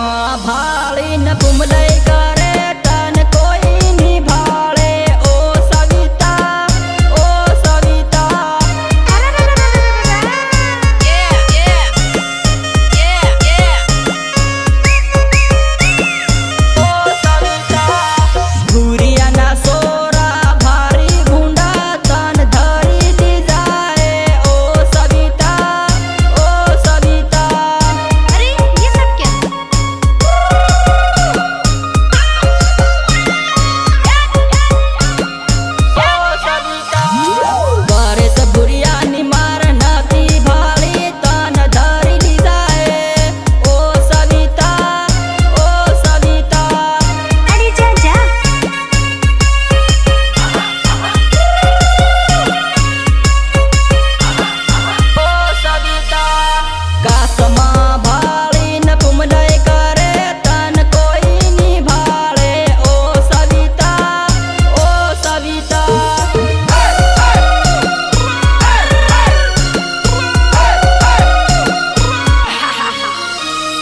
માં ભાળીને ભૂમદય કરે.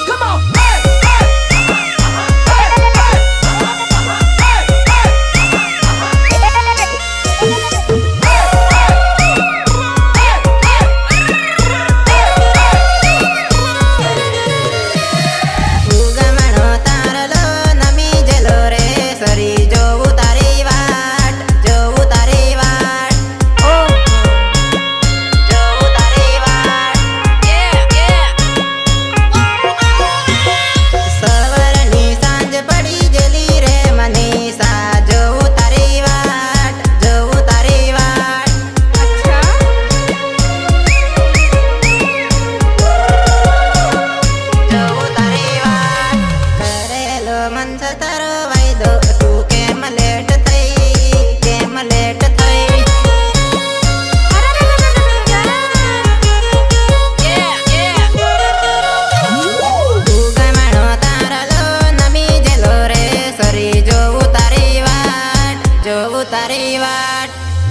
Come on. 만자 따라